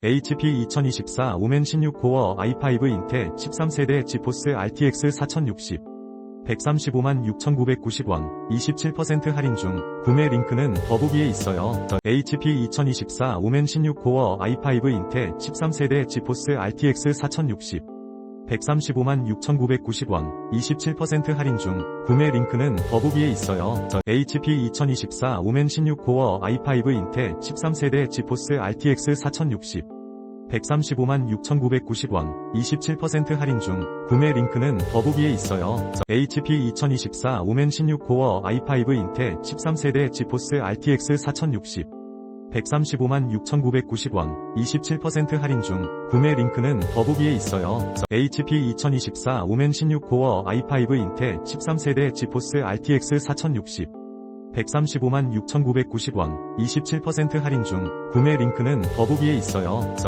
HP 2024 오멘 16코어 i5 인텔 13세대 지포스 RTX 4060 135만 6,990원 27% 할인 중 구매 링크는 더보기에 있어요. HP 2024 오멘 16코어 i5 인텔 13세대 지포스 RTX 4060 135만 6,990원 27% 할인 중 구매 링크는 더보기에 있어요. HP 2024 오멘 16코어 i5 인텔 13세대 지포스 RTX 4060 135만 6,990원 27% 할인 중 구매 링크는 더보기에 있어요. HP 2024 오멘 16코어 i5 인텔 13세대 지포스 RTX 4060 135만 6,990원 27% 할인 중 구매 링크는 더보기에 있어요. HP 2024 오멘 16코어 i5 인텔 13세대 지포스 RTX 4060 135만 6,990원 27% 할인 중 구매 링크는 더보기에 있어요.